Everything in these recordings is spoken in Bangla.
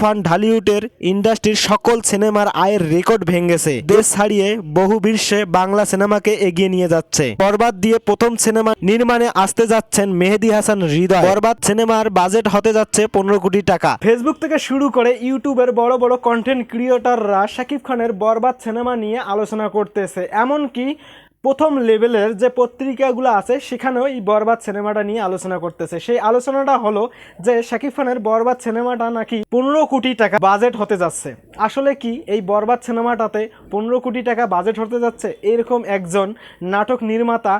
তুফান ঢালিউডের ইন্ডাস্ট্রির সকল সিনেমার আয়ের রেকর্ড ভেঙেছে। দেশ ছাড়িয়ে বহু বিশ্বে বাংলা সিনেমাকে এগিয়ে নিয়ে যাচ্ছে। বরবাদ দিয়ে প্রথম সিনেমা নির্মাণে আসতে যাচ্ছেন মেহেদি হাসান হৃদয়। বরবাদ সিনেমার বাজেট হতে যাচ্ছে পনেরো কোটি টাকা। ফেসবুক থেকে শুরু করে ইউটিউবের বড় বড় কন্টেন্ট ক্রিয়েটররা শাকিব খানের বরবাদ সিনেমা নিয়ে আলোচনা করতেছে। এমনকি প্রথম লেভেলের যে পত্রিকাগুলো আছে, সেখানেও এই বরবাদ সিনেমাটা নিয়ে আলোচনা করতেছে। সেই আলোচনাটা হলো যে, শাকিব খানের বরবাদ সিনেমাটা নাকি পনেরো কোটি টাকা বাজেট হতে যাচ্ছে। আসলে কি, এই বরবাদ সিনেমাটাতে পনেরো কোটি টাকা বাজেট হতে যাচ্ছে? এরকম একজন নাটক নির্মাতা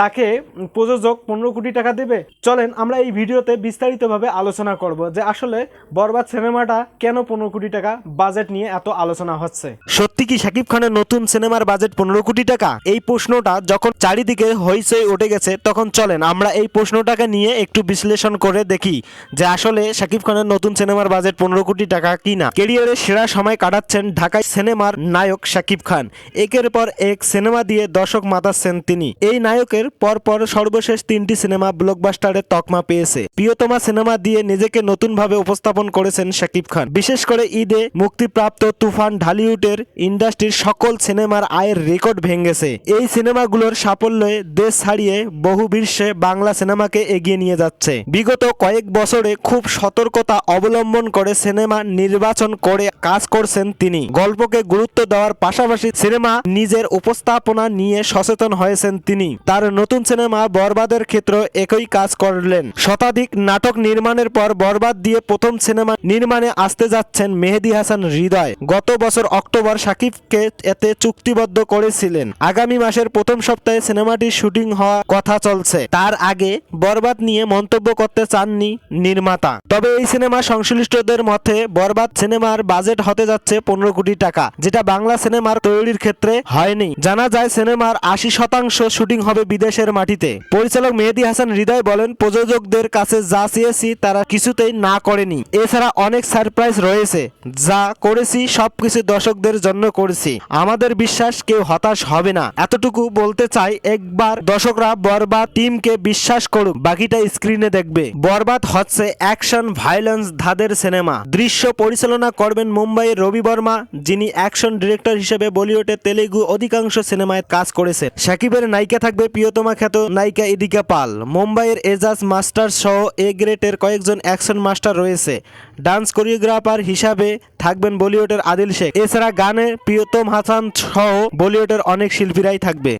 তাকে প্রযোজক পনেরো কোটি টাকা দেবে? চলেন, আমরা এই ভিডিওতে বিস্তারিতভাবে আলোচনা করব যে আসলে বরবাদ সিনেমাটা কেন পনেরো কোটি টাকা বাজেট নিয়ে এত আলোচনা হচ্ছে। সত্যি কি শাকিব খানের নতুন সিনেমার বাজেট পনেরো কোটি টাকা? এই প্রশ্নটা যখন চারিদিকে হইচই উঠে গেছে, তখন চলেন, আমরা এই প্রশ্নটাকে নিয়ে একটু বিশ্লেষণ করে দেখি যে আসলে শাকিব খানের নতুন সিনেমার বাজেট পনেরো কোটি টাকা কি না কেরিয়ারের সেরা সময় কাটাচ্ছেন ঢাকায় সিনেমার নায়ক শাকিব খান। একের পর এক সিনেমা দিয়ে দর্শক মাতাচ্ছেন তিনি। এই নায়কের পরপর সর্বশেষ তিনটি সিনেমা ব্লকবাস্টারের তকমা পেয়েছে। প্রিয়তমা সিনেমা দিয়ে নিজেকে নতুনভাবে উপস্থাপন করেছেন শাকিব খান। বিশেষ করে ঈদে মুক্তিপ্রাপ্ত তুফান ঢালিউডের ইন্ডাস্ট্রির সকল সিনেমার আয়ের রেকর্ড ভেঙেছে। এই সিনেমাগুলোর সাফল্যে দেশ ছাড়িয়ে বহু বিশ্বে বাংলা সিনেমাকে এগিয়ে নিয়ে যাচ্ছে। বিগত কয়েক বছরে খুব সতর্কতা অবলম্বন করে সিনেমা নির্বাচন করে কাজ করছেন তিনি। গল্পকে গুরুত্ব দেওয়ার পাশাপাশি সিনেমা নিজের উপস্থাপনা নিয়ে সচেতন হয়েছেন তিনি। তার নতুন সিনেমা বরবাদের ক্ষেত্রে একই কাজ করলেন। শতাধিক নাটক নির্মাণের পর বরবাদ দিয়ে প্রথম সিনেমা নির্মাণে আসতে যাচ্ছেন মেহেদি হাসান হৃদয়। গত বছর অক্টোবর সাকিবকে এতে চুক্তিবদ্ধ করেছিলেন। আগামী মাসের প্রথম সপ্তাহে সিনেমাটির শুটিং হওয়ার কথা চলছে। তার আগে বরবাদ নিয়ে মন্তব্য করতে চাননি নির্মাতা। তবে এই সিনেমা সংশ্লিষ্টদের মতে, বরবাদ সিনেমার বাজেট হতে যাচ্ছে পনেরো কোটি টাকা, যেটা বাংলা সিনেমার তৈরির ক্ষেত্রে হয়নি। জানা যায়, সিনেমার আশি শতাংশ শুটিং হবে বিদেশের মাটিতে। পরিচালক মেহেদি হাসান হৃদয় বলেন, প্রযোজকদের কাছে যা চেয়েছি তারা কিছুতেই না করেনি। এছাড়া অনেক সারপ্রাইজ রয়েছে। যা করেছি, সবকিছু দর্শকদের জন্য করেছি। আমাদের বিশ্বাস কেউ হতাশ হবে না। এতটুকু বলতে চাই, একবার দর্শকরা বরবাদ টিমকে বিশ্বাস করুক। বাকিটা স্ক্রিনে দেখবে। বরবাদ হচ্ছে অ্যাকশন ভায়োলেন্স ধাদের সিনেমা দৃশ্য পরিচালনা করবেন মুম্বাইয়ের রবি বর্মা, যিনি অ্যাকশন ডিরেক্টর হিসেবে বলিউডে তেলেগু অধিকাংশ সিনেমায় কাজ করেছেন। সাকিবের নায়িকা থাকবে প্রিয়তমা খ্যাত নায়িকা ইদিকা পাল। মুম্বাইয়ের এজাজ মাস্টার সহ এ গ্রেটের কয়েকজন অ্যাকশন মাস্টার রয়েছে। ডান্স কোরিওগ্রাফার হিসাবে থাকবেন বলিউডের আদিল শেখ। এছাড়া গানে প্রিয়তম হাসান সহ বলিউডের অনেক শিল্পীরাই থাকবে।